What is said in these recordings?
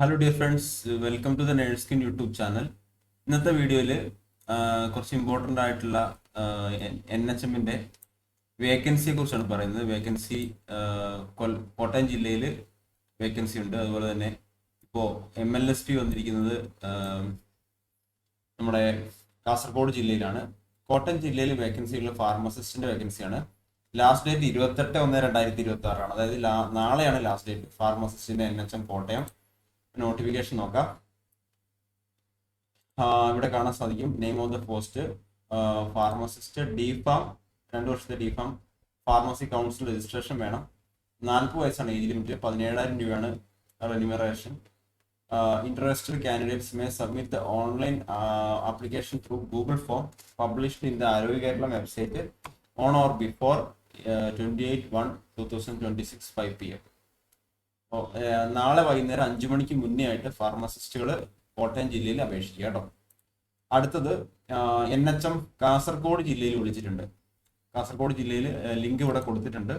Hello dear friends welcome to the നേഴ്സ്കിൻ YouTube channel ഇന്നത്തെ വീഡിയോയിൽ കുറച്ച് ഇമ്പോർട്ടന്റ് ആയിട്ടുള്ള എൻ എച്ച് എമ്മിന്റെ വേക്കൻസിയെ കുറിച്ചാണ് പറയുന്നത്. വേക്കൻസി കോട്ടയം ജില്ലയിൽ വേക്കൻസി ഉണ്ട്. അതുപോലെ തന്നെ ഇപ്പോൾ എം എൽ എസ് പി വന്നിരിക്കുന്നത് നമ്മുടെ കാസർഗോഡ് ജില്ലയിലാണ്. കോട്ടയം ജില്ലയിൽ വേക്കൻസി ഉള്ള ഫാർമസിസ്റ്റിന്റെ വേക്കൻസിയാണ് ലാസ്റ്റ് ഡേറ്റ് ഇരുപത്തെട്ട് ഒന്ന് രണ്ടായിരത്തി ഇരുപത്തി ആറാണ് അതായത് നാളെയാണ് last date ഫാർമസിസ്റ്റിന്റെ N H M Kottayam. Notification നോക്കാം. ഇവിടെ കാണാൻ സാധിക്കും. Name of the post pharmacist D pharm രണ്ട് വർഷത്തെ D pharm pharmacy council registration വേണം. നാൽപ്പത് വയസ്സാണ് ഏജ് ലിമിറ്റ് പതിനേഴായിരം രൂപയാണ് remuneration interested candidates may submit the online application through Google form published in the Arogya Kerala website on or before twenty eight one two thousand twenty six five P M നാളെ വൈകുന്നേരം അഞ്ചു മണിക്ക് മുന്നേ ആയിട്ട് ഫാർമസിസ്റ്റുകൾ കോട്ടയം ജില്ലയിൽ അപേക്ഷിക്കുക കേട്ടോ. അടുത്തത് എൻ എച്ച് എം കാസർഗോഡ് ജില്ലയിൽ വിളിച്ചിട്ടുണ്ട്. കാസർഗോഡ് ജില്ലയിൽ ലിങ്ക് ഇവിടെ കൊടുത്തിട്ടുണ്ട്.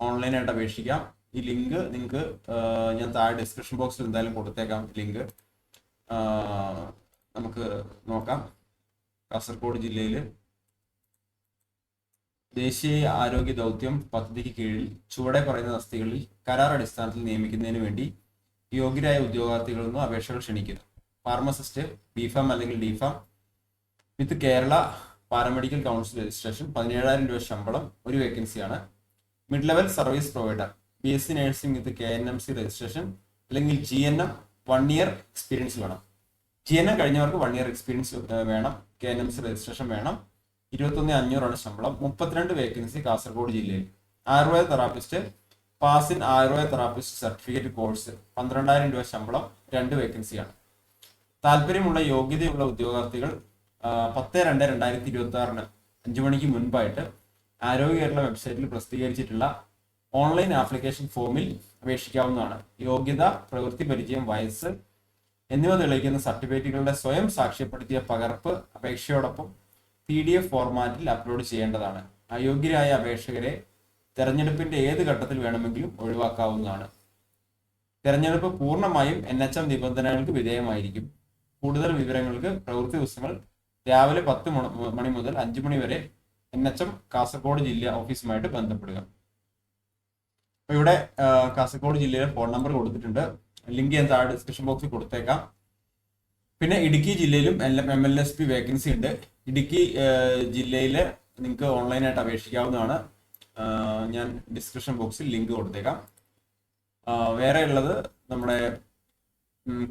ഓൺലൈനായിട്ട് അപേക്ഷിക്കാം. ഈ ലിങ്ക് നിങ്ങൾക്ക് ഞാൻ താഴെ ഡിസ്ക്രിപ്ഷൻ ബോക്സിൽ എന്തായാലും കൊടുത്തേക്കാം ലിങ്ക്. നമുക്ക് നോക്കാം. കാസർഗോഡ് ജില്ലയിൽ ദേശീയ ആരോഗ്യ ദൗത്യം പദ്ധതിക്ക് കീഴിൽ ചുവടെ പറയുന്ന തസ്തികളിൽ കരാർ അടിസ്ഥാനത്തിൽ നിയമിക്കുന്നതിന് വേണ്ടി യോഗ്യരായ ഉദ്യോഗാർത്ഥികളിൽ നിന്നും അപേക്ഷകൾ ക്ഷണിക്കുന്നു. ഫാർമസിസ്റ്റ് ബിഫാം അല്ലെങ്കിൽ D pharm with Kerala paramedical council registration പതിനേഴായിരം രൂപ ശമ്പളം ഒരു വേക്കൻസിയാണ്. Mid level service provider B S C nursing with K N M C registration അല്ലെങ്കിൽ G N M one year experience വേണം. ജി എൻ എം കഴിഞ്ഞവർക്ക് one year experience വേണം. K N M C registration വേണം. ഇരുപത്തൊന്ന് അഞ്ഞൂറാണ് ശമ്പളം. മുപ്പത്തിരണ്ട് vacancy Kasaragod ജില്ലയിൽ. Ayurveda therapist pass in Ayurveda therapist certificate course പന്ത്രണ്ടായിരം രൂപ ശമ്പളം രണ്ട് വേക്കൻസിയാണ് താല്പര്യമുള്ള യോഗ്യതയുള്ള ഉദ്യോഗാർത്ഥികൾ പത്ത് രണ്ട് രണ്ടായിരത്തി ഇരുപത്തി ആറിന് അഞ്ചു മണിക്ക് മുൻപായിട്ട് ആരോഗ്യ കേരള വെബ്സൈറ്റിൽ പ്രസിദ്ധീകരിച്ചിട്ടുള്ള ഓൺലൈൻ ആപ്ലിക്കേഷൻ ഫോമിൽ അപേക്ഷിക്കാവുന്നതാണ്. യോഗ്യത പ്രവൃത്തി പരിചയം വയസ്സ് എന്നിവ തെളിയിക്കുന്ന സർട്ടിഫിക്കറ്റുകളുടെ സ്വയം സാക്ഷ്യപ്പെടുത്തിയ പകർപ്പ് അപേക്ഷയോടൊപ്പം പി ഡി എഫ് ഫോർമാറ്റിൽ അപ്ലോഡ് ചെയ്യേണ്ടതാണ്. അയോഗ്യരായ അപേക്ഷകരെ തെരഞ്ഞെടുപ്പിന്റെ ഏത് ഘട്ടത്തിൽ വേണമെങ്കിലും ഒഴിവാക്കാവുന്നതാണ്. തെരഞ്ഞെടുപ്പ് പൂർണമായും എൻ എച്ച് എം നിബന്ധനകൾക്ക് വിധേയമായിരിക്കും. കൂടുതൽ വിവരങ്ങൾക്ക് പ്രവൃത്തി ദിവസങ്ങൾ രാവിലെ പത്ത് മണ- മുതൽ അഞ്ചു മണി വരെ എൻ എച്ച് എം കാസർഗോഡ് ജില്ലാ ഓഫീസുമായിട്ട് ബന്ധപ്പെടുക. അപ്പൊ ഇവിടെ കാസർഗോഡ് ജില്ലയിലെ ഫോൺ നമ്പർ കൊടുത്തിട്ടുണ്ട്. ലിങ്ക് ഞാൻ താഴെ ഡിസ്ക്രിപ്ഷൻ ബോക്സിൽ കൊടുത്തേക്കാം. പിന്നെ ഇടുക്കി ജില്ലയിലും M L S P vacancy ഉണ്ട്. ഇടുക്കി ജില്ലയിൽ നിങ്ങൾക്ക് ഓൺലൈനായിട്ട് അപേക്ഷിക്കാവുന്നതാണ്. ഞാൻ ഡിസ്ക്രിപ്ഷൻ ബോക്സിൽ ലിങ്ക് കൊടുത്തേക്കാം. വേറെ ഉള്ളത് നമ്മുടെ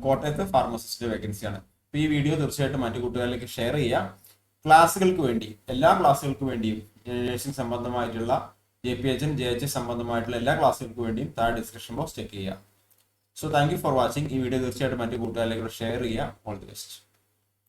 കോട്ടയത്ത് ഫാർമസിസ്റ്റ് വേക്കൻസിയാണ്. അപ്പോൾ ഈ വീഡിയോ തീർച്ചയായിട്ടും മറ്റു കൂട്ടുകാരിലേക്ക് ഷെയർ ചെയ്യുക ക്ലാസ്സുകൾക്ക് വേണ്ടി എല്ലാ ക്ലാസ്സുകൾക്ക് വേണ്ടിയും നഴ്സിംഗ് സംബന്ധമായിട്ടുള്ള J P H J H സംബന്ധമായിട്ടുള്ള എല്ലാ ക്ലാസ്സുകൾക്ക് വേണ്ടിയും താഴെ ഡിസ്ക്രിപ്ഷൻ ബോക്സ് ചെക്ക് ചെയ്യുക so thank you for watching ഈ വീഡിയോ തീർച്ചയായിട്ടും മറ്റു കൂട്ടുകാരിലേക്ക് ഷെയർ ചെയ്യുക ഓൾ ദി ബെസ്റ്റ്